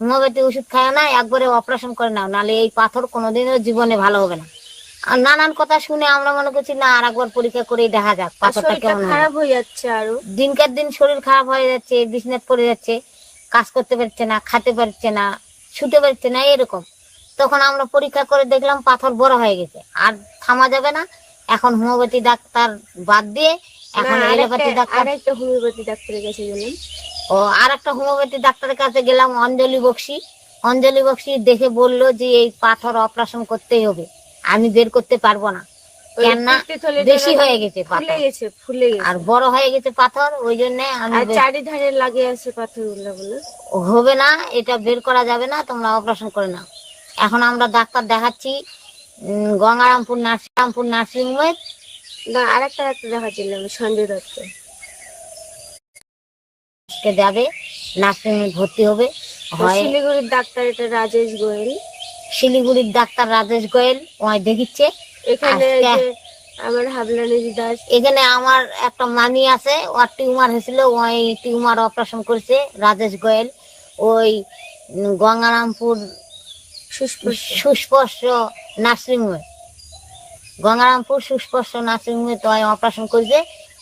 Homeopathy ওষুধ খায় না একবারে অপারেশন করে নাও নাহলে এই পাথর কোনোদিনও জীবনে ভালো হবে না। আর নানান কথা শুনে আমরা মনে করছি না আর একবার পরীক্ষা করে দেখা যাক পাথরটা কেমন খারাপ হয়ে যাচ্ছে আরও। দিনকার দিন শরীর খারাপ হয়ে যাচ্ছে বিছনাথ পড়ে যাচ্ছে কাজ করতে পারছে না খেতে পারছে না ছুটে পারছে না এরকম। তখন আমরা পরীক্ষা করে দেখলাম পাথর বড় হয়ে গেছে আর থামা যাবে না। এখন হোমিওপ্যাথি ডাক্তার বাদ দিয়ে এখন এলোপ্যাথি ডাক্তার আরেকটা হোমিওপ্যাথি ডাক্তারের কাছে গেলাম। ও আর একটা হোমিওপ্যাথি ডাক্তারের কাছে গেলাম অঞ্জলি বক্সি। অঞ্জলি বক্সি দেখে বলল যে এই পাথর অপারেশন করতেই হবে। আমি বের করতে পারব না। কেননা বেশি হয়ে গেছে ফুলে গেছে ফুলে গেছে। আর বড় হয়ে গেছে পাথর ওই জন্য আমি চারিধারে লাগে আছে পাথরগুলো হবে না এটা বের করা যাবে না তোমরা অপারেশন করে নাও। এখন আমরা ডাক্তার দেখাচ্ছি গঙ্গারামপুর নার্সিংরামপুর নার্সিং হোমে না আরেকটা ডাক্তার দেখাচ্ছিলাম সঞ্জয় দত্ত। কে যাবে নার্সিং হোমে ভর্তি হবে। হয় শিলিগুড়ির ডাক্তার এটা রাজেশ গোয়েল? শিলিগুড়ির ডাক্তার রাজেশ গোয়েল ওই দেখিচ্ছে। এখানে আমার হাবলানি দাস। এখানে আমার একটা মামি আছে ওর টিউমার হয়েছিল ওই টিউমার অপারেশন করেছে রাজেশ গোয়েল। ওই গঙ্গারামপুর সুস্পর্শ নার্সিং হোমে গঙ্গারামপুর সুস্পর্শ নার্সিং হোমে তো অপারেশন করেছে।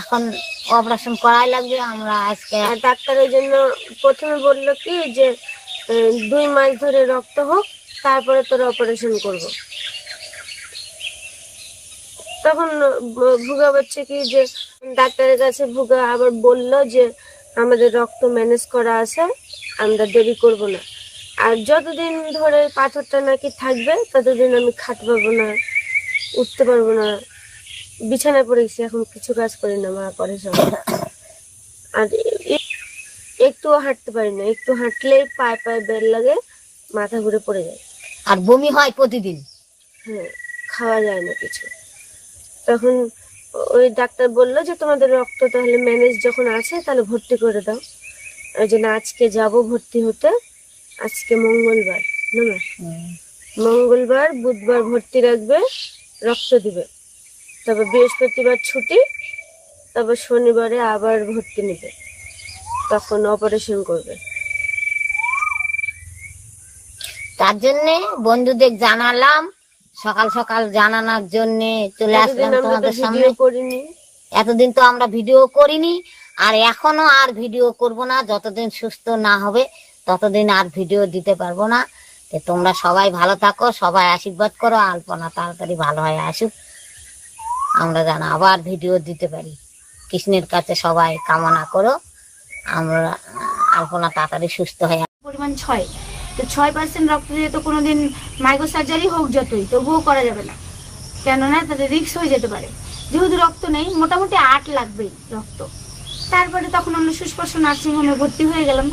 এখন অপারেশন করাই লাগবে, আমরা আজকে আর ডাক্তার ওই জন্য প্রথমে বলল কি যে দুই মাস ধরে রক্ত হোক, তারপরে তোর অপারেশন করব। তখন ভুগা বলছে কি যে, ডাক্তারের কাছে ভুগা আবার বলল যে, আমাদের রক্ত ম্যানেজ করা আছে, আমরা দেরি করব না। আর যতদিন ধরে পাথরটা নাকি থাকবে, ততদিন আমি খাট পারব না, উঠতে পারব না। বিছানায় পড়ে গেছি এখন কিছু কাজ করি না মা করে সব আর একটুও হাঁটতে পারি না একটু হাঁটলেই পায়ে পায়ে বের লাগে মাথা ঘুরে পড়ে যায়। আর বমি হয় প্রতিদিন? হ্যাঁ খাওয়া যায় না কিছু। তখন ওই ডাক্তার বলল যে তোমাদের রক্ত তাহলে ম্যানেজ যখন আছে তাহলে ভর্তি করে দাও। ওই জন্য আজকে যাব ভর্তি হতে আজকে মঙ্গলবার না মঙ্গলবার বুধবার ভর্তি রাখবে রক্ত দিবে। তবে বৃহস্পতিবার ছুটি তবে শনিবারে আবার ভর্তি নেবে। তখন অপারেশন করবে। তার জন্য বন্ধুদের জানালাম সকাল সকাল জানানোর জন্য চলে আসলাম তোমাদের সামনে। করিনি। এতদিন তো আমরা ভিডিও করিনি আর এখনও আর ভিডিও করব না। যতদিন সুস্থ না হবে ততদিন আর ভিডিও দিতে পারব না। তোমরা সবাই ভালো থাকো সবাই আশীর্বাদ করো আলপনা তাড়াতাড়ি ভালো হয়ে আসুক। আমরা যেন আবার ভিডিও দিতে পারি। কৃষ্ণের কাছে সবাই কামনা করো। আমরা, আলপনা তাড়াতাড়ি সুস্থ হয়ে পরিমাণ ছয়। তো ছয় পার্সেন্ট রক্ত দিয়ে তো কোনোদিন মাইক্রো সার্জারি হোক যতই, তবুও করা যাবে না। কেননা তাদের রিক্স হয়ে যেতে পারে। যেহেতু রক্ত নেই, মোটামুটি আট লাগবেই রক্ত। তারপরে তখন আমরা সুস্পর্শ নার্সিংহোমে ভর্তি হয়ে গেলাম।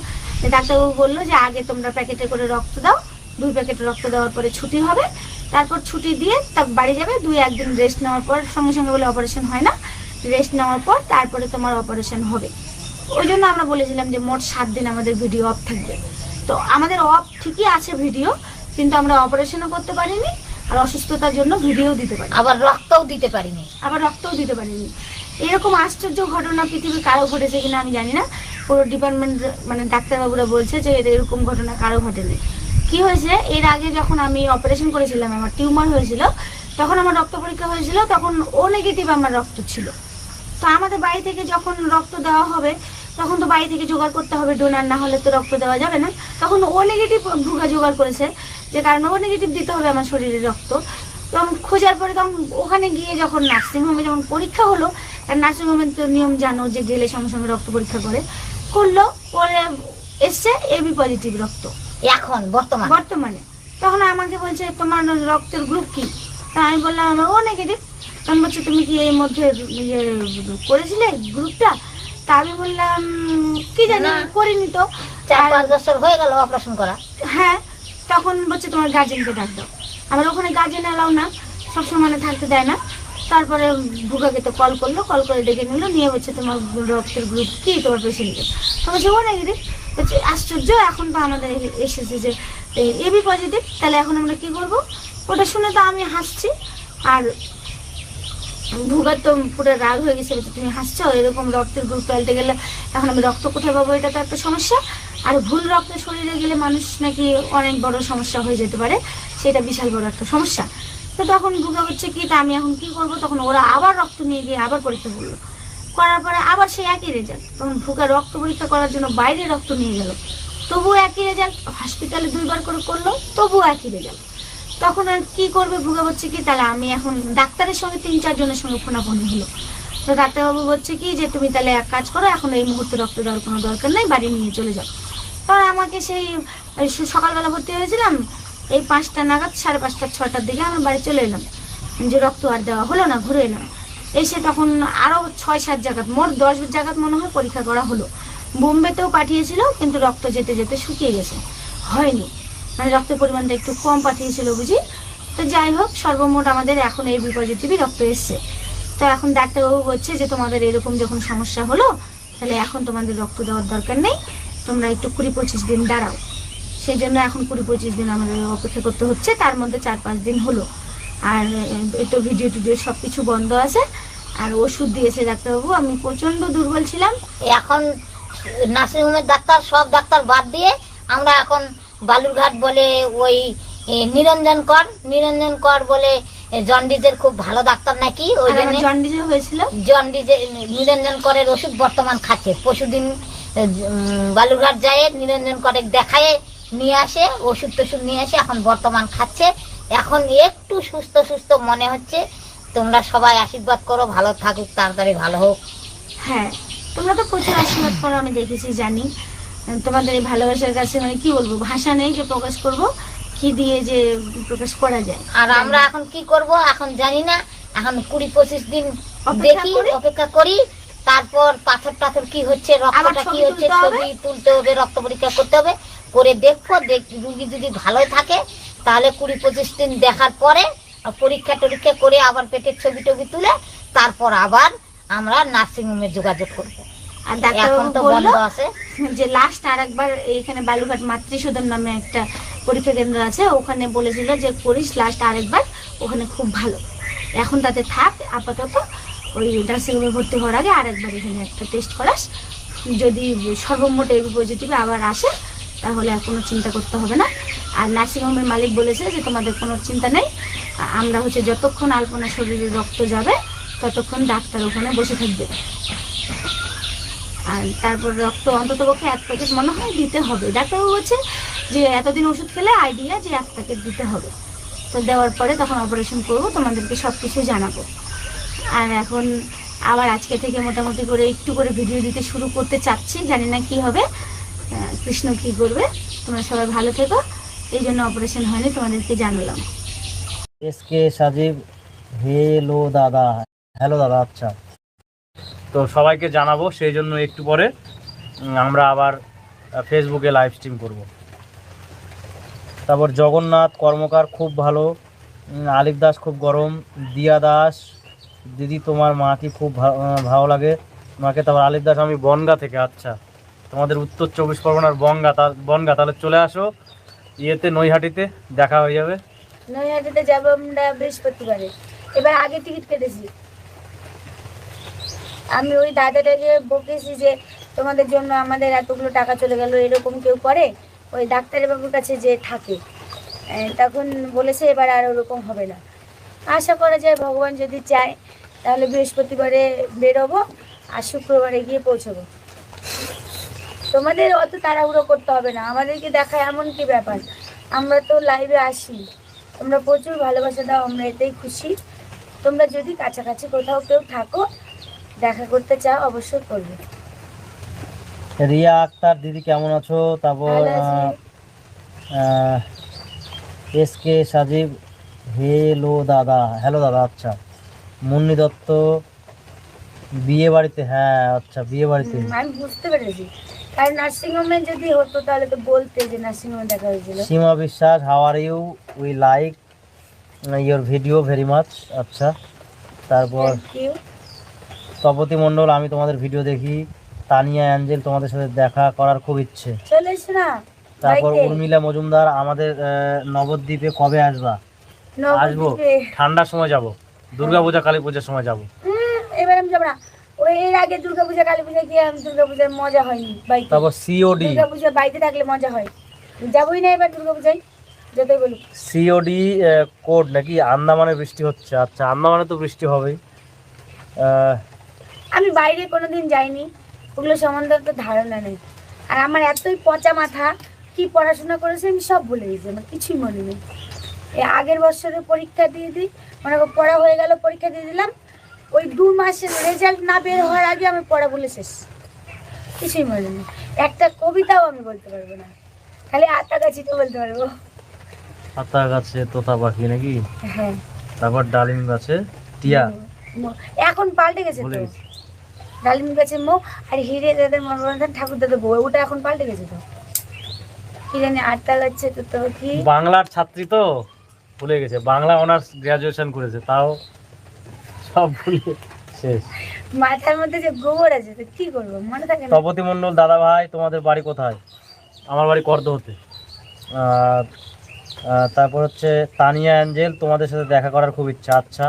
ডাক্তারবাবু বলল যে, আগে তোমরা প্যাকেটে করে রক্ত দাও দুই প্যাকেট রক্ত দেওয়ার পরে ছুটি হবে। তারপর ছুটি দিয়ে তা বাড়ি যাবে দুই একদিন রেস্ট নেওয়ার পর সঙ্গে সঙ্গে বলে অপারেশন হয় না। রেস্ট নেওয়ার পর তারপরে তোমার অপারেশন হবে। ওই জন্য আমরা বলেছিলাম যে মোট সাত দিন আমাদের ভিডিও অফ থাকবে। তো আমাদের অফ ঠিকই আছে ভিডিও কিন্তু আমরা অপারেশনও করতে পারিনি আর অসুস্থতার জন্য ভিডিও দিতে পারি আবার রক্তও দিতে পারিনি। আবার রক্তও দিতে পারিনি। এরকম আশ্চর্য ঘটনা পৃথিবীর কারও ঘটেছে কিনা আমি জানি না। পুরো ডিপার্টমেন্ট মানে ডাক্তারবাবুরা বলছে যে এরকম ঘটনা কারও ঘটেনি। কি হয়েছে? এর আগে যখন আমি অপারেশন করেছিলাম, আমার টিউমার হয়েছিল, তখন আমার রক্ত পরীক্ষা হয়েছিল, তখন ও নেগেটিভ আমার রক্ত ছিল। তো আমাদের বাড়ি থেকে যখন রক্ত দেওয়া হবে, তখন তো বাড়ি থেকে জোগাড় করতে হবে ডোনার না হলে তো রক্ত দেওয়া যাবে না। তখন ও নেগেটিভ ভুগা জোগাড় করেছে, যে কারণ ও নেগেটিভ দিতে হবে আমার শরীরে রক্ত। তখন খোঁজার পরে তখন ওখানে গিয়ে যখন নার্সিংহোমে যখন পরীক্ষা হলো, আর নার্সিংহোমের তো নিয়ম জানো যে গেলে সঙ্গে সঙ্গে রক্ত পরীক্ষা করে। করল, পরে এসছে এবি পজিটিভ রক্ত। এখন বর্তমান। বর্তমানে। তখন আমাকে বলছে তোমার রক্তের গ্রুপ কি? তা আমি বললাম আমার ও নেগেটিভ তখন বলছে তুমি কি এর মধ্যে ইয়ে করেছিলে গ্রুপটা তা আমি বললাম কি জানি করিনি তো। চার পাঁচ বছর হয়ে গেল অপারেশন করা। হ্যাঁ তখন বলছে তোমার গার্জেনকে ডাক দাও। আমার ওখানে গার্জেন এলাও না সবসময় মানে থাকতে দেয় না। তারপরে ভুগাকে তো কল করল কল করে ডেকে নিল নিয়ে বলছে তোমার রক্তের গ্রুপ কি? তোমার পেশেন্টের তো বলছে ও বলছে আশ্চর্য, এখন তো আমাদের এসেছে যে এবি পজিটিভ তাহলে এখন আমরা কি করব? ওটা শুনে তো আমি হাসছি, আর ভুগার তো পুরো রাগ হয়ে গেছে তুমি হাসছো? এরকম রক্তের গ্রুপ পাল্টে গেলে এখন আমি রক্ত কোথায় পাবো? এটা তো একটা সমস্যা। আর ভুল রক্ত শরীরে গেলে মানুষ নাকি অনেক বড় সমস্যা হয়ে যেতে পারে, সেটা বিশাল বড় একটা সমস্যা। তো তখন ভুগা হচ্ছে কি, তা আমি এখন কি করব? তখন ওরা আবার রক্ত নিয়ে গিয়ে আবার পরীক্ষা করল। করার পরে আবার সেই একই রেজাল্ট তখন ভুগা রক্ত পরীক্ষা করার জন্য বাইরে রক্ত নিয়ে গেল। তবুও একই রেজাল্ট হসপিটালে দুইবার করে করল, তবুও একই রেজাল্ট তখন আর কি করবে ভুগা বলছে কি, তাহলে আমি এখন ডাক্তারের সঙ্গে তিন চারজনের সঙ্গে ফোনাফোনি হলো। তো ডাক্তারবাবু বলছে কি, যে তুমি তাহলে এক কাজ করো, এখন এই মুহূর্তে রক্ত দেওয়ার কোনো দরকার নেই, বাড়ি নিয়ে চলে যাও। তখন আমাকে সেই সকালবেলা ভর্তি হয়েছিলাম, এই পাঁচটা নাগাদ, সাড়ে পাঁচটা ছটার দিকে আমার বাড়ি চলে এলাম। যে রক্ত আর দেওয়া হলো না, ঘুরে এলাম। এসে তখন আরও ছয়, সাত জায়গাত, মোট দশ জায়গাত মনে হয় পরীক্ষা করা হলো। বোম্বেতেও পাঠিয়েছিল, কিন্তু রক্ত যেতে যেতে শুকিয়ে গেছে। হয়নি। মানে রক্তের পরিমাণটা একটু কম পাঠিয়েছিল বুঝি। তো যাই হোক, সর্বমোট আমাদের এখন এই পজিটিভই রক্ত এসছে। তো এখন ডাক্তারবাবু বলছে যে, তোমাদের এরকম যখন সমস্যা হলো, তাহলে এখন তোমাদের রক্ত দেওয়ার দরকার নেই। তোমরা একটু কুড়ি পঁচিশ দিন দাঁড়াও। সেই জন্য এখন কুড়ি পঁচিশ দিন আমাদের অপেক্ষা করতে হচ্ছে। তার মধ্যে চার, পাঁচ দিন হলো। আর একটু ভিডিও টিডিও সব কিছু বন্ধ আছে। আর ওষুধ দিয়েছে ডাক্তারবাবু আমি প্রচণ্ড দুর্বল ছিলাম। এখন নার্সিংহোমের ডাক্তার সব ডাক্তার বাদ দিয়ে আমরা এখন বালুরঘাট বলে ওই নিরঞ্জন কর নিরঞ্জন কর বলে এ, জন্ডিসের খুব ভালো ডাক্তার নাকি ওই জন্য জন্ডিসে হয়েছিল? জন্ডিসের নিরঞ্জন করের ওষুধ বর্তমান খাচ্ছে। পশুদিন বালুরঘাট যায় নিরঞ্জন করে দেখায় নিয়ে আসে ওষুধ টষুধ নিয়ে আসে এখন বর্তমান খাচ্ছে। এখন একটু সুস্থ সুস্থ মনে হচ্ছে। তোমরা সবাই আশীর্বাদ করো ভালো থাকুক তাড়াতাড়ি ভালো হোক। হ্যাঁ তোমরা তো প্রচুর আশীর্বাদ করো আমি দেখেছি জানি। তোমাদের এই ভালোবাসার কাছে মানে কি বলব ভাষা নেই যে প্রকাশ করব কি দিয়ে যে প্রকাশ করা যায়। আর আমরা এখন কি করব এখন জানি না। এখন কুড়ি পঁচিশ দিন দেখি অপেক্ষা করি। তারপর পাথর টাথর কি হচ্ছে রক্তটা কি হচ্ছে ছবি তুলতে হবে রক্ত পরীক্ষা করতে হবে। করে দেখব দেখ রুগী যদি ভালো থাকে তাহলে কুড়ি পঁচিশ দিন দেখার পরে পরীক্ষা টরীক্ষা করে আবার পেটের ছবি টবি তুলে তারপর আবার আমরা নার্সিংহোমে যোগাযোগ করব। আর এখন ডাক্তারবাবু তো বলল আছে। যে লাস্ট আর একবার এইখানে বালুঘাট মাতৃসদন নামে একটা পরীক্ষা কেন্দ্র আছে ওখানে বলেছিল যে করিস লাস্ট আরেকবার ওখানে খুব ভালো। এখন তাতে থাক আপাতত ওই নার্সিংহোমে ভর্তি হওয়ার আগে আরেকবার এখানে একটা টেস্ট করাস। যদি সর্বমোট পজিটিভ আবার আসে তাহলে আর কোনো চিন্তা করতে হবে না। আর নার্সিংহোমের মালিক বলেছে যে তোমাদের কোনো চিন্তা নেই। আমরা হচ্ছে যতক্ষণ আলপনা শরীরে রক্ত যাবে, ততক্ষণ ডাক্তার ওখানে বসে থাকবে। আর তারপর রক্ত অন্তত পক্ষে এক প্যাকেট মনে হয় দিতে হবে। ডাক্তারবাবু বলছে যে এতদিন ওষুধ খেলে আইডিয়া যে এক প্যাকেট দিতে হবে। তো দেওয়ার পরে তখন অপারেশন করব, তোমাদেরকে সব কিছু জানাব। আর এখন আবার আজকে থেকে মোটামুটি করে একটু করে ভিডিও দিতে শুরু করতে চাচ্ছি। জানি না কি হবে। কৃষ্ণ কি করবে? তোমরা সবাই ভালো থেকো। এই জন্য অপারেশন হয়নি, তোমাদেরকে জানালাম। এসকে সাজিব হেলো দাদা। হ্যালো দাদা আচ্ছা। তো সবাইকে জানাব, সেই জন্য একটু পরে আমরা আবার ফেসবুকে লাইভ স্ট্রিম করব। তারপর জগন্নাথ কর্মকার খুব ভালো। আলিক দাস খুব গরম। দিয়া দাস, দিদি তোমার মাকে খুব ভালো লাগে। মাকে তারপর আলিক দাস, আমি বনগা থেকে আচ্ছা। তোমাদের উত্তর চব্বিশ পরগনার বনগা বনগা, তাহলে চলে আসো। ইয়েতে, নৈহাটিতে দেখা হয়ে যাবে। নৈহাটিতে যাব আমরা বৃহস্পতিবারে। এবার আগে টিকিট কেটেছি। আমি ওই দাদাটাকে বকেছি যে, তোমাদের জন্য আমাদের এতগুলো টাকা চলে গেল, এরকম কেউ করে? ওই ডাক্তারের বাবুর কাছে যে থাকে। তখন বলেছে এবার আর ওরকম হবে না। আশা করা যায় ভগবান যদি চায়, তাহলে বৃহস্পতিবারে বেরোবো আর শুক্রবারে গিয়ে পৌঁছবো। তোমাদের অত তাড়াহুড়ো করতে হবে না। আমাদেরকে দেখা এমন কি ব্যাপার? আমরা তো লাইভে আসি। তোমরা প্রচুর ভালোবাসা দাও আমরা এতেই খুশি। তোমরা যদি কাছাকাছি কোথাও কেউ থাকো দেখা করতে চাও অবশ্যই করবে। রিয়া আক্তার দিদি কেমন আছো? তারপর এস কে সাজিব হেলো দাদা হ্যালো দাদা আচ্ছা। মুন্নি দত্ত বিয়ে বাড়িতে হ্যাঁ আচ্ছা বিয়ে বাড়িতে। আমি বুঝতে পেরেছি। কারণ নার্সিংহোমে যদি হতো তাহলে তো বলতে যে নার্সিংহোমে দেখা হয়েছিল। Seema Biswas how are you we like your video very much আচ্ছা তারপর তপতি মণ্ডল আমি তোমাদের ভিডিও দেখি। তানিয়া অ্যাঞ্জেল তোমাদের সাথে দেখা করার খুব ইচ্ছে। তারপর উর্মিলা মজুমদার আমাদের নবদ্বীপে কবে আসবা? আসব। ঠান্ডার সময় যাব। দুর্গা পূজা কালী পূজার সময় যাব। এবার আমি যাব না। ওই এর আগে দুর্গাপূজা কালী পূজা গিয়ে আমি দুর্গাপূজার মজা হয়নি বাড়িতে তারপর সিওডি দুর্গাপূজা বাড়িতে থাকলে মজা হয়। যাবোই না এবার দুর্গাপূজায় যতই বলুক। সিওডি কোড নাকি? আন্দামানে বৃষ্টি হচ্ছে। আচ্ছা আন্দামানে তো বৃষ্টি হবেই। আমি বাইরে কোনোদিন যাইনি। ওগুলো সম্বন্ধে তো ধারণা নেই। আর আমার এতই পচা মাথা কি পড়াশোনা করেছে আমি সব ভুলে গেছি আমার কিছুই মনে নেই। আগের বছরের পরীক্ষা দিয়ে দিই মনে পড়া হয়ে গেল পরীক্ষা দিয়ে দিলাম ওই দু মাসের রেজাল্ট না বের হওয়ার আগে আমি পড়া বলে শেষ। কিছুই মনে নেই। একটা কবিতাও আমি বলতে পারব না। খালি আতা গাছিতে বলতে পারব। পাতা গাছে তোতা পাখি নাকি? হ্যাঁ। তারপর ডালিম গাছে টিয়া। এখন পাল্টে গেছে তো। ডালিম গাছে মো আর হিরে দাদের মনোরঞ্জন ঠাকুর দাদের বউ ওটা এখন পাল্টে গেছে তো। কি জানি আটটা লাগছে তো তো কি বাংলার ছাত্রী তো। ভুলে গেছে। বাংলা অনার্স গ্রাজুয়েশন করেছে তাও সব ভুলে শেষ। মাথার মধ্যে যে গোবর আছে তো কি করব? মনে থাকে না। তপতি মণ্ডল দাদা ভাই তোমাদের বাড়ি কোথায়? আমার বাড়ি করদ হতে আর তারপর হচ্ছে তানিয়া অ্যাঞ্জেল তোমাদের সাথে দেখা করার খুব ইচ্ছা। আচ্ছা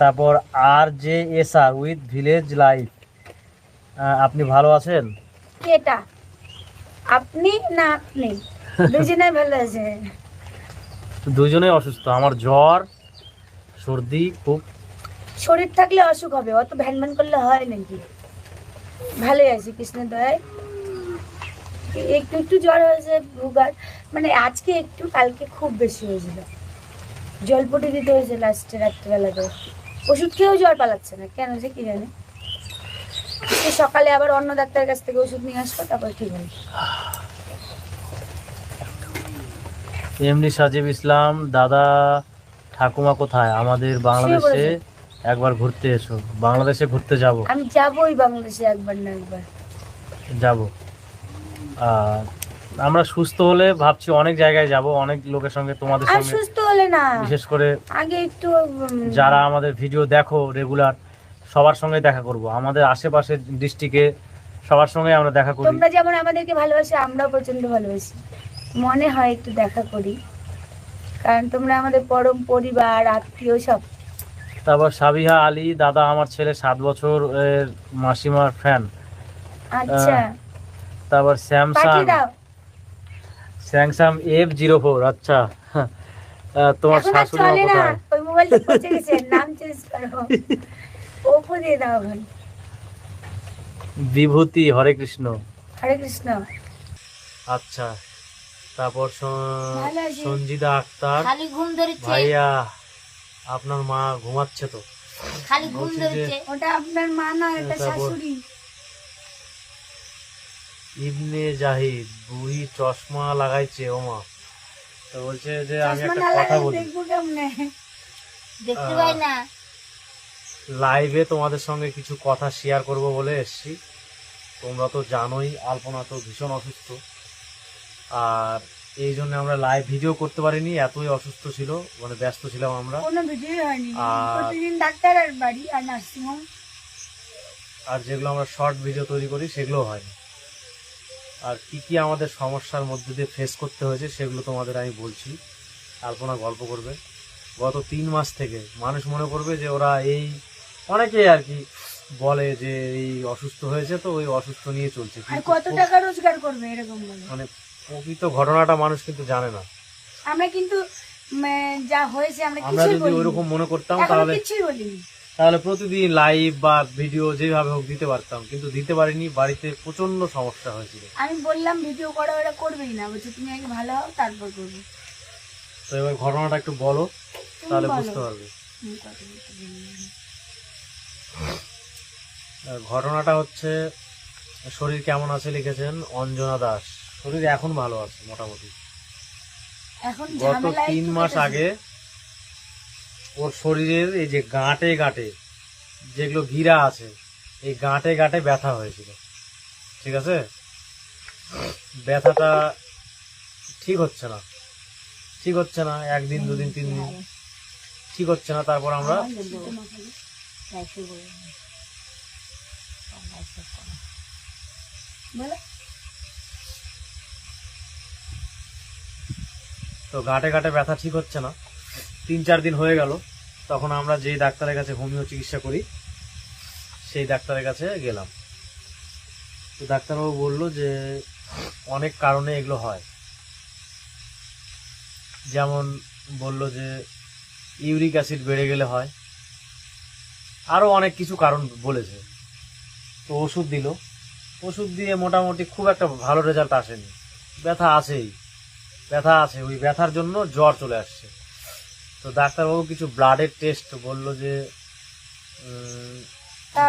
তারপর আর J S R with village life. আপনি ভালো আছেন? এটা আপনি না আপনি? দুজনে ভালো আছে দুজনেই অসুস্থ। আমার জ্বর সর্দি খুব। শরীর থাকলে অসুখ হবে অত ভ্যান ভ্যান করলে হয় নাকি? ভালোই আছি কৃষ্ণের দয়ায়। একটু একটু জ্বর হয়েছে ভুগার। মানে আজকে একটু কালকে খুব বেশি হয়েছিল। জলপটি দিতে হয়েছে লাস্টে রাত্রিবেলাতে ওষুধ খেয়েও জ্বর পালাচ্ছে না কেন যে কি জানে। সকালে আবার অন্য ডাক্তারের কাছ থেকে ওষুধ নিয়ে আসব তারপর ঠিক হবে। এমনি সাজিব ইসলাম দাদা ঠাকুমা কোথায়? আমাদের বাংলাদেশে একবার ঘুরতে এসো। বাংলাদেশে ঘুরতে যাব। আমি যাবোই বাংলাদেশে একবার না একবার। যাব। আর আমরা সুস্থ হলে ভাবছি অনেক জায়গায় যাব অনেক লোকের সঙ্গে তোমাদের সঙ্গে। সুস্থ হলে না। বিশেষ করে আগে একটু যারা আমাদের ভিডিও দেখো রেগুলার সবার সঙ্গে দেখা করব। আমাদের আশেপাশের ডিস্ট্রিক্টে সবার সঙ্গে আমরা দেখা করি। তোমরা যেমন আমাদেরকে ভালোবাসো আমরাও প্রচণ্ড ভালোবাসি। মনে হয় একটু দেখা করি। কারণ তোমরা আমাদের পরম পরিবার আত্মীয় সব। তারপর সাবিহা আলী দাদা আমার ছেলে সাত বছর এর মাসিমার ফ্যান আচ্ছা। তারপর Samsung. Samsung F zero four আচ্ছা। তোমার শাশুড়ি মা কোথায়? ওই মোবাইলটা পচে গেছে নাম চেঞ্জ করো। ওপো দিয়ে দাও এখন। বিভূতি হরে কৃষ্ণ। হরে কৃষ্ণ। আচ্ছা। তারপর সঞ্জিদা আক্তার। খালি ঘুম ধরেছে। ভাইয়া আপনার মা ঘুমাচ্ছে তো। খালি ঘুম ধরেছে। ওটা আপনার মা না এটা তারপর- শাশুড়ি। ইবনে জাহিদ বুড়ি চশমা লাগাইছে ওমা তো বলছে যে আমি একটা কথা বলি। দেখতে পাই না। লাইভে তোমাদের সঙ্গে কিছু কথা শেয়ার করব বলে এসছি। তোমরা তো জানোই আলপনা তো ভীষণ অসুস্থ। আর এই জন্য আমরা লাইভ ভিডিও করতে পারিনি এতই অসুস্থ ছিল মানে ব্যস্ত ছিলাম আমরা। কোনো ভিডিও হয়নি। আর- প্রতিদিন ডাক্তার আর বাড়ি আর নার্সিংহোম আর যেগুলো আমরা শর্ট ভিডিও তৈরি করি সেগুলো হয়নি। আর কি কি আমাদের সমস্যার মধ্যে দিয়ে ফেস করতে হয়েছে সেগুলো তোমাদের আমি বলছি। আলপনা গল্প করবে। গত তিন মাস থেকে মানুষ মনে করবে যে ওরা এই অনেকেই আর কি বলে যে এই অসুস্থ হয়েছে তো ওই অসুস্থ নিয়ে চলছে। কত টাকা রোজগার করবে এরকম মানে প্রকৃত ঘটনাটা মানুষ কিন্তু জানে না। আমরা কিন্তু যা হয়েছে আমরা আমরা কিছুই যদি বলিনি। মনে করতাম এখনও তাহলে কিছুই বলিনি। তাহলে প্রতিদিন লাইভ বা ভিডিও যেভাবে হোক দিতে পারতাম কিন্তু দিতে পারিনি বাড়িতে প্রচণ্ড সমস্যা হয়েছিল। আমি বললাম ভিডিও করা ওরা করবেই না বলছে তুমি আগে ভালো হও তারপর করব। তো এবার ঘটনাটা একটু বলো তুমি তাহলে বলো। বুঝতে পারবে। কথা বলতে ঘটনাটা হচ্ছে শরীর কেমন আছে লিখেছেন অঞ্জনা দাস। শরীর এখন ভালো আছে মোটামুটি। এখন গত তিন মাস আগে ওর শরীরের এই যে গাঁটে গাঁটে যেগুলো গিরা আছে এই গাঁটে গাঁটে ব্যথা হয়েছিল। ঠিক আছে? ব্যথাটা ঠিক হচ্ছে না। ঠিক হচ্ছে না একদিন দুদিন তিন দিন। ঠিক হচ্ছে না তারপর আমরা বলো তো ঘাটে ঘাটে ব্যথা ঠিক হচ্ছে না। তিন চার দিন হয়ে গেল। তখন আমরা যেই ডাক্তারের কাছে হোমিও চিকিৎসা করি, সেই ডাক্তারের কাছে গেলাম। তো ডাক্তারবাবু বলল যে, অনেক কারণে এগুলো হয়। যেমন বলল যে, ইউরিক অ্যাসিড বেড়ে গেলে হয়। আরও অনেক কিছু কারণ বলেছে। তো ওষুধ দিল। ওষুধ দিয়ে মোটামুটি খুব একটা ভালো রেজাল্ট আসেনি। ব্যথা আছেই ব্যথা আছে ওই ব্যথার জন্য জ্বর চলে আসছে। তো ডাক্তারবাবু কিছু ব্লাডের টেস্ট বলল যে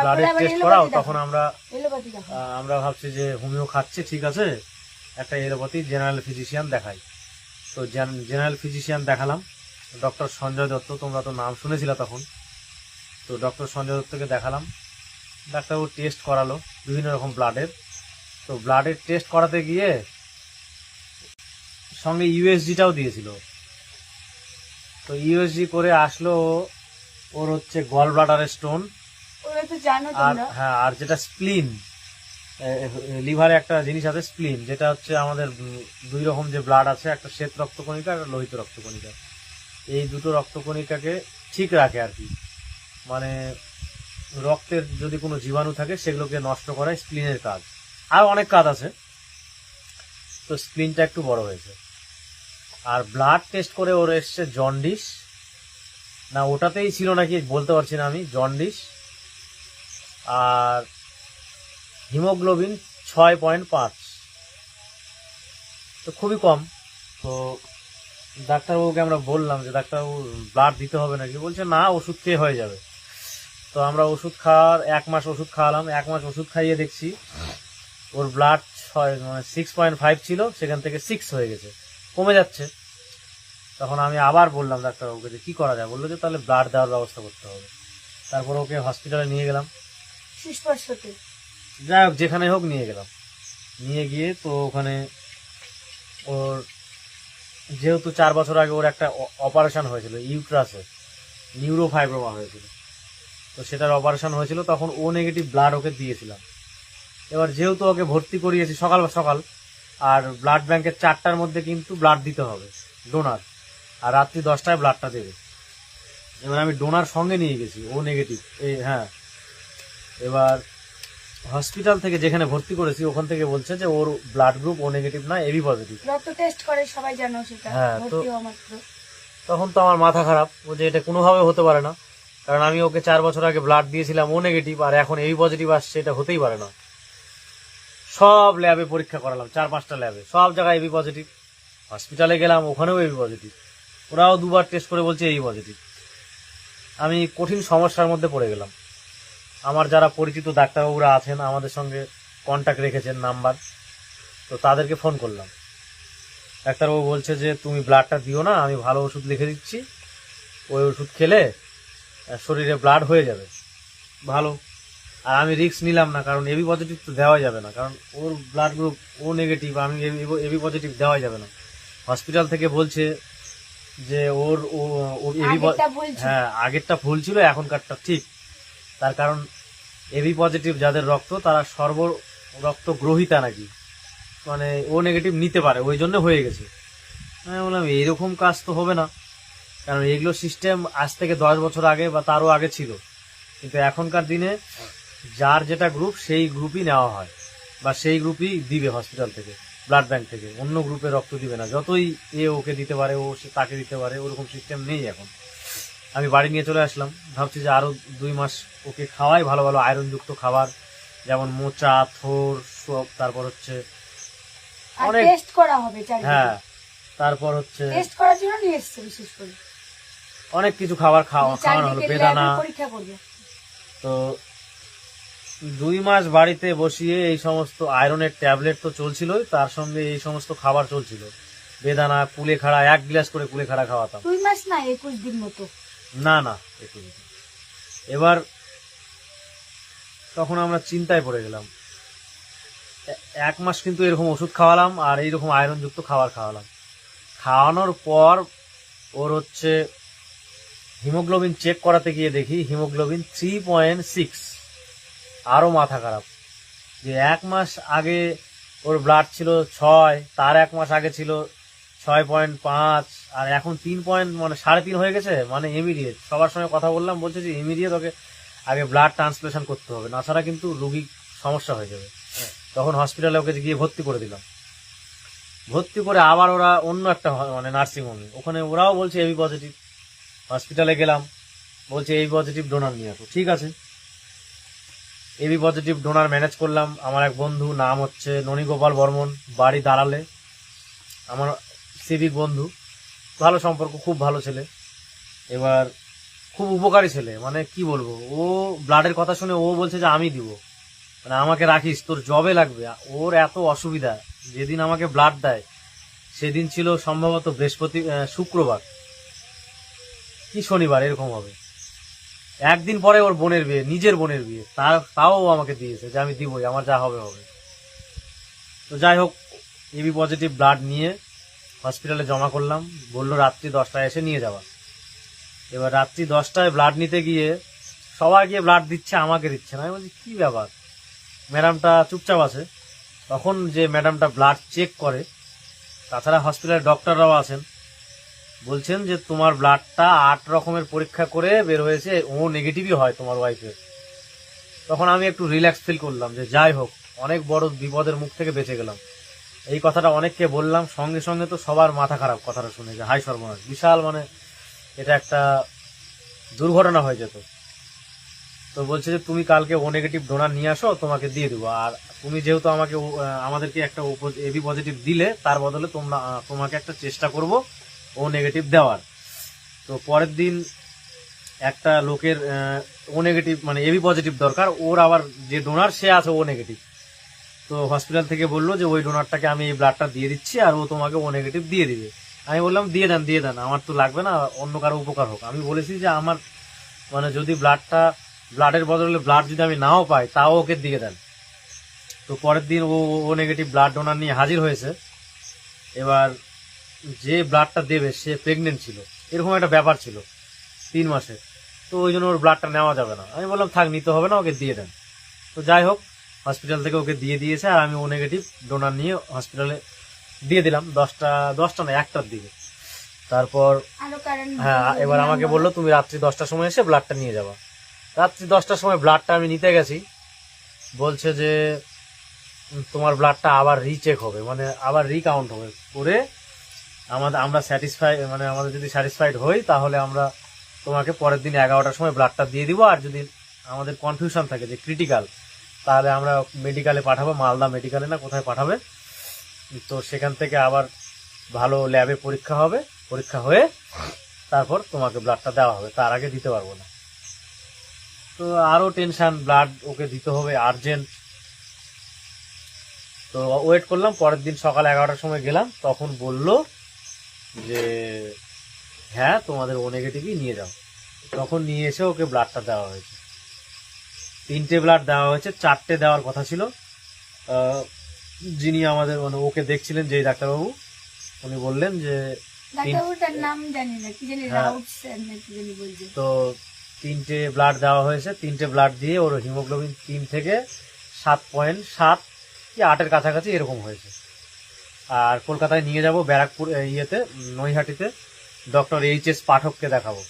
ব্লাডের টেস্ট করাও তখন আমরা আমরা ভাবছি যে হোমিও খাচ্ছে ঠিক আছে? একটা এলোপ্যাথি জেনারেল ফিজিশিয়ান দেখাই। তো জেনারেল ফিজিশিয়ান দেখালাম। ডক্টর সঞ্জয় দত্ত তোমরা তো নাম শুনেছিলে তখন। তো ডক্টর সঞ্জয় দত্তকে দেখালাম। ডাক্তারবাবু টেস্ট করালো বিভিন্ন রকম ব্লাডের। তো ব্লাডের টেস্ট করাতে গিয়ে সঙ্গে ইউএসজিটাও দিয়েছিল। তো ইউএসজি করে আসলো ওর হচ্ছে গল ব্লাডারের স্টোন আর হ্যাঁ আর যেটা স্প্লিন লিভারে একটা জিনিস আছে স্প্লিন যেটা হচ্ছে আমাদের দুই রকম যে ব্লাড আছে একটা শ্বেত রক্তকণিকা আর একটা লোহিত রক্তকণিকা। এই দুটো রক্তকণিকাকে ঠিক রাখে আর কি। মানে রক্তের যদি কোনো জীবাণু থাকে সেগুলোকে নষ্ট করা স্প্লিনের কাজ। আর অনেক কাজ আছে। তো স্প্লিনটা একটু বড় হয়েছে। আর ব্লাড টেস্ট করে ওর এসছে জন্ডিস না, ওটাতেই ছিল নাকি, বলতে পারছি না আমি জন্ডিস আর হিমোগ্লোবিন ছয় পয়েন্ট পাঁচ। তো খুবই কম। তো ডাক্তারবাবুকে আমরা বললাম যে, ডাক্তারবাবু ব্লাড দিতে হবে নাকি? বলছে, না, ওষুধ খেয়ে হয়ে যাবে। তো আমরা ওষুধ খাওয়ার, এক মাস ওষুধ খাওয়ালাম, এক মাস ওষুধ খাইয়ে দেখছি। ওর ব্লাড ছয় মানে সিক্স পয়েন্ট ফাইভ ছিল, সেখান থেকে সিক্স হয়ে গেছে। কমে যাচ্ছে। তখন আমি আবার বললাম ডাক্তারবাবুকে যে কী করা যায়? বলল যে তাহলে ব্লাড দেওয়ার ব্যবস্থা করতে হবে। তারপর ওকে হসপিটালে নিয়ে গেলাম। যাই হোক যেখানে হোক নিয়ে গেলাম। নিয়ে গিয়ে তো ওখানে ওর যেহেতু চার বছর আগে ওর একটা অপারেশন হয়েছিল ইউট্রাসে নিউরোফাইব্রোমা হয়েছিল। তো সেটার অপারেশন হয়েছিল তখন ও নেগেটিভ ব্লাড ওকে দিয়েছিলাম। এবার যেহেতু ওকে ভর্তি করিয়েছি সকাল সকাল আর ব্লাড ব্যাংকের চারটার মধ্যে কিন্তু ব্লাড দিতে হবে ডোনার আর রাত্রি দশটায় ব্লাডটা দেবে। এবার আমি ডোনার সঙ্গে নিয়ে গেছি ও নেগেটিভ এই হ্যাঁ। এবার হসপিটাল থেকে যেখানে ভর্তি করেছি ওখান থেকে বলছে যে ওর ব্লাড গ্রুপ ও নেগেটিভ না এবি পজিটিভ রক্ত টেস্ট করে সবাই জানো সেটা হ্যাঁ, তো- তখন তো আমার মাথা খারাপ ও যে এটা কোনোভাবে হতে পারে না। কারণ আমি ওকে চার বছর আগে ব্লাড দিয়েছিলাম ও নেগেটিভ আর এখন এবি পজিটিভ আসছে এটা হতেই পারে না। সব ল্যাবে পরীক্ষা করালাম, চার পাঁচটা ল্যাবে সব জায়গায় এবি পজিটিভ হসপিটালে গেলাম, ওখানেও এবি পজিটিভ ওরাও দুবার টেস্ট করে বলছে এই পজিটিভ আমি কঠিন সমস্যার মধ্যে পড়ে গেলাম। আমার যারা পরিচিত ডাক্তারবাবুরা আছেন, আমাদের সঙ্গে কন্ট্যাক্ট রেখেছেন, নাম্বার। তো তাদেরকে ফোন করলাম। ডাক্তারবাবু বলছে যে, তুমি ব্লাডটা দিও না, আমি ভালো ওষুধ লিখে দিচ্ছি। ওই ওষুধ খেলে শরীরে ব্লাড হয়ে যাবে। ভালো। আর আমি রিস্ক নিলাম না কারণ এবি পজিটিভ তো দেওয়া যাবে না। কারণ ওর ব্লাড গ্রুপ ও নেগেটিভ আমি এবি পজিটিভ দেওয়া যাবে না। হসপিটাল থেকে বলছে যে ওর ও এবি হ্যাঁ আগেরটা ভুল ছিল এখনকারটা ঠিক। তার কারণ এবি পজিটিভ যাদের রক্ত তারা সর্ব রক্ত গ্রহিতা নাকি। মানে ও নেগেটিভ নিতে পারে ওই জন্য হয়ে গেছে। আমি বললাম এইরকম কাজ তো হবে না। কারণ এগুলো সিস্টেম আজ থেকে দশ বছর আগে বা তারও আগে ছিল। কিন্তু এখনকার দিনে যার যেটা গ্রুপ সেই গ্রুপই নেওয়া হয়। বা সেই গ্রুপই দিবে হসপিটাল থেকে ব্লাড ব্যাংক থেকে। অন্য গ্রুপে রক্ত দিবে না। যতই এ ওকে দিতে পারে ও সে তাকে দিতে পারে ওরকম সিস্টেম নেই এখন। আমি বাড়ি নিয়ে চলে আসলাম। ভাবছি যে আরও দুই মাস ওকে খাওয়াই। ভালো ভালো আয়রনযুক্ত খাবার যেমন মোচা থোর সব। তারপর হচ্ছে অনেক- টেস্ট করা হবে হ্যাঁ তারপর হচ্ছে টেস্ট করার জন্য নিয়ে এসছে বিশেষ করে। অনেক কিছু খাবার খাওয়া খাওয়ানো হলো বেদানা। পরীক্ষা করবে। তো দুই মাস বাড়িতে বসিয়ে এই সমস্ত আয়রনের ট্যাবলেট তো চলছিলই তার সঙ্গে এই সমস্ত খাবার চলছিল। বেদানা কুলে খাড়া এক গ্লাস করে কুলে খাড়া খাওয়াতাম। দুই মাস না একুশ দিন মতো। না না একটু দিতে। এবার তখন আমরা চিন্তায় পড়ে গেলাম। এক মাস কিন্তু এরকম ওষুধ খাওয়ালাম আর এইরকম আয়রনযুক্ত খাবার খাওয়ালাম। খাওয়ানোর পর ওর হচ্ছে হিমোগ্লোবিন চেক করাতে গিয়ে দেখি হিমোগ্লোবিন থ্রি পয়েন্ট সিক্স আরও মাথা খারাপ। যে এক মাস আগে ওর ব্লাড ছিল ছয়, তার এক মাস আগে ছিল ছয় পয়েন্ট পাঁচ, আর এখন তিন পয়েন্ট মানে সাড়ে তিন হয়ে গেছে মানে ইমিডিয়েট সবার সঙ্গে কথা বললাম, বলছে যে ইমিডিয়েট ওকে আগে ব্লাড ট্রান্সপ্লেশন করতে হবে, না ছাড়া কিন্তু রুগী সমস্যা হয়ে যাবে। তখন হসপিটালে ওকে গিয়ে ভর্তি করে দিলাম। ভর্তি করে আবার ওরা অন্য একটা মানে নার্সিং হোমে ওখানে ওরাও বলছে এবি পজিটিভ হসপিটালে গেলাম, বলছে এই পজিটিভ ডোনার নিয়ে আসো। ঠিক আছে। এবি পজিটিভ ডোনার ম্যানেজ করলাম। আমার এক বন্ধু, নাম হচ্ছে ননীগোপাল বর্মন, বাড়ি দাঁড়ালে। আমার সিভিক বন্ধু। ভালো সম্পর্ক, খুব ভালো ছেলে। এবার খুব উপকারী ছেলে। মানে কি বলব? ও ব্লাডের কথা শুনে ও বলছে যে, আমি দিব। মানে আমাকে রাখিস, তোর জবে লাগবে। ওর এত অসুবিধা, যেদিন আমাকে ব্লাড দেয়, সেদিন ছিল সম্ভবত বৃহস্পতি শুক্রবার। কি শনিবার, এরকম হবে। একদিন পরে ওর বোনের বিয়ে, নিজের বোনের বিয়ে। তার, তাও আমাকে দিয়েছে যে আমি দিবই, আমার যা হবে হবে। তো যাই হোক, এবি পজিটিভ ব্লাড নিয়ে হসপিটালে জমা করলাম। বলল, রাত্রি দশটায় এসে নিয়ে যাওয়া এবার রাত্রি দশটায় ব্লাড নিতে গিয়ে সবাই গিয়ে ব্লাড দিচ্ছে, আমাকে দিচ্ছে না। আমি বলছি, কি ব্যাপার? ম্যাডামটা চুপচাপ আছে। তখন যে ম্যাডামটা ব্লাড চেক করে, তাছাড়া হসপিটালের ডক্টররাও আছেন। বলছেন যে তোমার ব্লাডটা আট রকমের পরীক্ষা করে বের হয়েছে, ও নেগেটিভই হয় তোমার ওয়াইফের তখন আমি একটু রিল্যাক্স ফিল করলাম যে যাই হোক, অনেক বড় বিপদের মুখ থেকে বেঁচে গেলাম। এই কথাটা অনেককে বললাম, সঙ্গে সঙ্গে তো সবার মাথা খারাপ কথাটা শুনে যে, হাই সর্বনাশ, বিশাল মানে এটা একটা দুর্ঘটনা হয়ে যেত। তো বলছে যে, তুমি কালকে ও নেগেটিভ ডোনার নিয়ে আসো, তোমাকে দিয়ে দেবো। আর তুমি যেহেতু আমাকে আমাদেরকে একটা এবি পজিটিভ দিলে, তার বদলে তোমরা তোমাকে একটা চেষ্টা করব ও নেগেটিভ দেওয়ার। তো পরের দিন একটা লোকের ও নেগেটিভ মানে এবি পজিটিভ দরকার, ওর আবার যে ডোনার সে আছে ও নেগেটিভ তো হসপিটাল থেকে বলল যে, ওই ডোনারটাকে আমি এই ব্লাডটা দিয়ে দিচ্ছি আর ও তোমাকে ও নেগেটিভ দিয়ে দিবে। আমি বললাম, দিয়ে দেন দিয়ে দেন, আমার তো লাগবে না, অন্য কারও উপকার হোক। আমি বলেছি যে, আমার মানে যদি ব্লাডটা ব্লাডের বদলে ব্লাড যদি আমি নাও পাই, তাও ওকে দিয়ে দেন। তো পরের দিন ও ও নেগেটিভ ব্লাড ডোনার নিয়ে হাজির হয়েছে। এবার যে ব্লাডটা দেবে সে প্রেগনেন্ট ছিল। এরকম একটা ব্যাপার ছিল তিন মাসে। তো ওই জন্য ওর ব্লাডটা নেওয়া যাবে না। আমি বললাম থাক নিতে হবে না ওকে দিয়ে দেন। তো যাই হোক হসপিটাল থেকে ওকে দিয়ে দিয়েছে আর আমি ও নেগেটিভ ডোনার নিয়ে হসপিটালে দিয়ে দিলাম। দশটা দশটা না একটার দিকে। তারপর হ্যাঁ এবার আমাকে বলল তুমি রাত্রি দশটার সময় এসে ব্লাডটা নিয়ে যাবা। রাত্রি দশটার সময় ব্লাডটা আমি নিতে গেছি। বলছে যে তোমার ব্লাডটা আবার রিচেক হবে মানে আবার রিকাউন্ট হবে করে আমাদের, আমরা স্যাটিসফাই মানে আমাদের যদি স্যাটিসফাইড হই, তাহলে আমরা তোমাকে পরের দিন এগারোটার সময় ব্লাডটা দিয়ে দিব। আর যদি আমাদের কনফিউশন থাকে যে ক্রিটিক্যাল তাহলে আমরা মেডিকেলে পাঠাবো, মালদা মেডিকেলে না কোথায় পাঠাবে? তো সেখান থেকে আবার ভালো ল্যাবে পরীক্ষা হবে, পরীক্ষা হয়ে তারপর তোমাকে ব্লাডটা দেওয়া হবে। তার আগে দিতে পারব না। তো আরও টেনশান ব্লাড ওকে দিতে হবে আর্জেন্ট তো ওয়েট করলাম, পরের দিন সকাল এগারোটার সময় গেলাম, তখন বলল যে হ্যাঁ তোমাদের ও নেগেটিভই নিয়ে যাও। তখন নিয়ে এসে ওকে ব্লাডটা দেওয়া হয়েছে। তিনটে ব্লাড দেওয়া হয়েছে চারটে দেওয়ার কথা ছিল। যিনি আমাদের মানে ওকে দেখছিলেন যেই ডাক্তারবাবু উনি বললেন যে হ্যাঁ। তো তিনটে ব্লাড দেওয়া হয়েছে তিনটে ব্লাড দিয়ে ওর হিমোগ্লোবিন তিন থেকে সাত পয়েন্ট সাত কি আটের কাছাকাছি এরকম হয়েছে। আর কলকাতায় নিয়ে যাব ব্যারাকপুর ইয়েতে নৈহাটিতে। ডক্টর এইচ এস পাঠককে দেখাবো।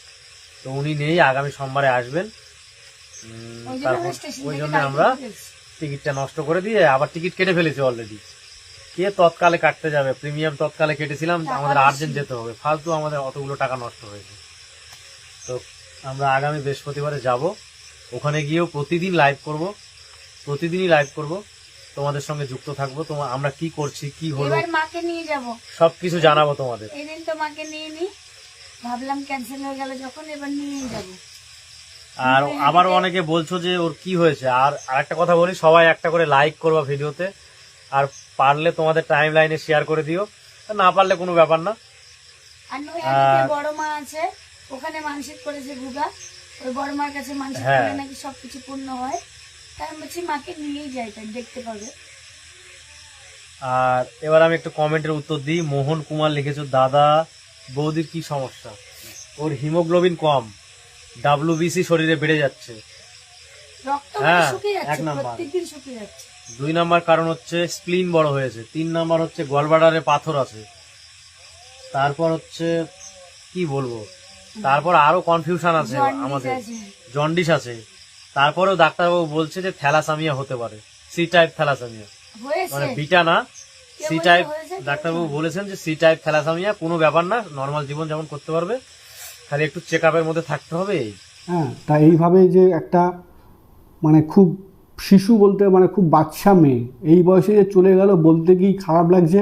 তো উনি নেই আগামী সোমবারে আসবেন। তারপর ওই জন্য আমরা টিকিটটা নষ্ট করে দিয়ে আবার টিকিট কেটে ফেলেছি অলরেডি কে তৎকালে কাটতে যাবে? প্রিমিয়াম তৎকালে কেটেছিলাম আমাদের আর্জেন্ট যেতে হবে। ফালতু আমাদের অতগুলো টাকা নষ্ট হয়েছে। তো আমরা আগামী বৃহস্পতিবারে যাব। ওখানে গিয়েও প্রতিদিন লাইভ করব। প্রতিদিনই লাইভ করব। তোমাদের সঙ্গে যুক্ত থাকব। তোমার আমরা কি করছি কি হলো? এবার মাকে নিয়ে যাব। সবকিছু জানাব তোমাদের। এই দিন তো মাকে নিয়ে নি। ভাবলাম ক্যান্সেল হয়ে গেল যখন এবার নিয়ে যাব। আর আবারও অনেকে বলছো যে ওর কি হয়েছে। আর আরেকটা কথা বলি সবাই একটা করে লাইক করবা ভিডিওতে। আর পারলে তোমাদের টাইম লাইনে শেয়ার করে দিও। না পারলে কোনো ব্যাপার না। আর নৈহাটিতে বড় মা আছে ওখানে মানসিক করেছে গুগা। ওই বড় মার কাছে মানসিক হ্যাঁ। করলে নাকি সবকিছু পূর্ণ হয়। তাই আমি বলছি মাকে নিয়েই যাই তাই দেখতে পাবে। আর এবার আমি একটু কমেন্টের উত্তর দিই। মোহন কুমার লিখেছো দাদা বৌদির কি সমস্যা? ওর হিমোগ্লোবিন কম। ডাব্লিউবিসি শরীরে বেড়ে যাচ্ছে। রক্ত হ্যাঁ, শুকিয়ে এক যাচ্ছে নাম্বার। প্রত্যেকদিন শুকিয়ে যাচ্ছে। দুই নাম্বার কারণ হচ্ছে স্প্লিন বড় হয়েছে। তিন নাম্বার হচ্ছে গলবাডারে পাথর আছে। তারপর হচ্ছে কি বলব? তারপর আরও কনফিউশন আছে জন্ডিস আমাদের। আছে। জন্ডিস আছে। তারপরেও ডাক্তারবাবু বলছে যে থ্যালাসামিয়া হতে পারে সি টাইপ থ্যালাসামিয়া। মানে বিটা না সি টাইপ ডাক্তারবাবু বলেছেন যে সি টাইপ থ্যালাসামিয়া কোনো ব্যাপার না নর্মাল জীবন যেমন করতে পারবে খালি একটু চেক আপের মধ্যে থাকতে হবে এই। হ্যাঁ তা এইভাবে যে একটা মানে খুব শিশু বলতে মানে খুব বাচ্চা মেয়ে এই বয়সে যে চলে গেল বলতে কি খারাপ লাগছে?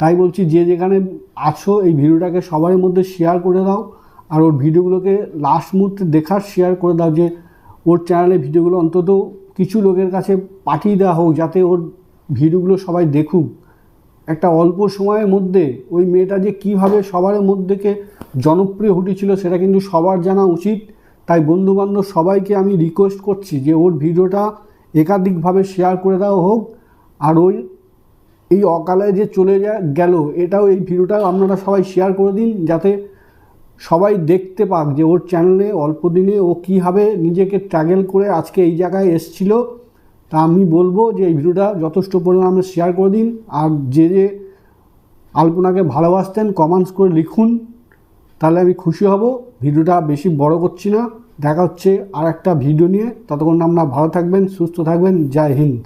তাই বলছি যে যেখানে আছো এই ভিডিওটাকে সবার মধ্যে শেয়ার করে দাও আর ওর ভিডিওগুলোকে লাস্ট মুহূর্তে দেখার শেয়ার করে দাও যে ওর চ্যানেলে ভিডিওগুলো অন্তত কিছু লোকের কাছে পাঠিয়ে দেওয়া হোক, যাতে ওর ভিডিওগুলো সবাই দেখুক। একটা অল্প সময়ের মধ্যে ওই মেয়েটা যে কীভাবে সবার মধ্যেকে জনপ্রিয় ঘটেছিল সেটা কিন্তু সবার জানা উচিত। তাই বন্ধুবান্ধব সবাইকে আমি রিকোয়েস্ট করছি যে ওর ভিডিওটা একাধিকভাবে শেয়ার করে দেওয়া হোক। আর ওই, এই অকালে যে চলে যা, গেল, এটাও এই ভিডিওটা আপনারা সবাই শেয়ার করে দিন, যাতে সবাই দেখতে পাক যে ওর চ্যানেলে অল্প দিনে ও কীভাবে নিজেকে ট্র্যাগেল করে আজকে এই জায়গায় এসছিল। তা আমি বলব যে এই ভিডিওটা যথেষ্ট পরিমাণে শেয়ার করে দিন। আর যে যে আলপনাকে ভালোবাসতেন কমেন্টস করে লিখুন, তাহলে আমি খুশি হব। ভিডিওটা বেশি বড় করছি না। দেখা হচ্ছে আর একটা ভিডিও নিয়ে। ততক্ষণ আপনারা ভালো থাকবেন, সুস্থ থাকবেন। জয় হিন্দ।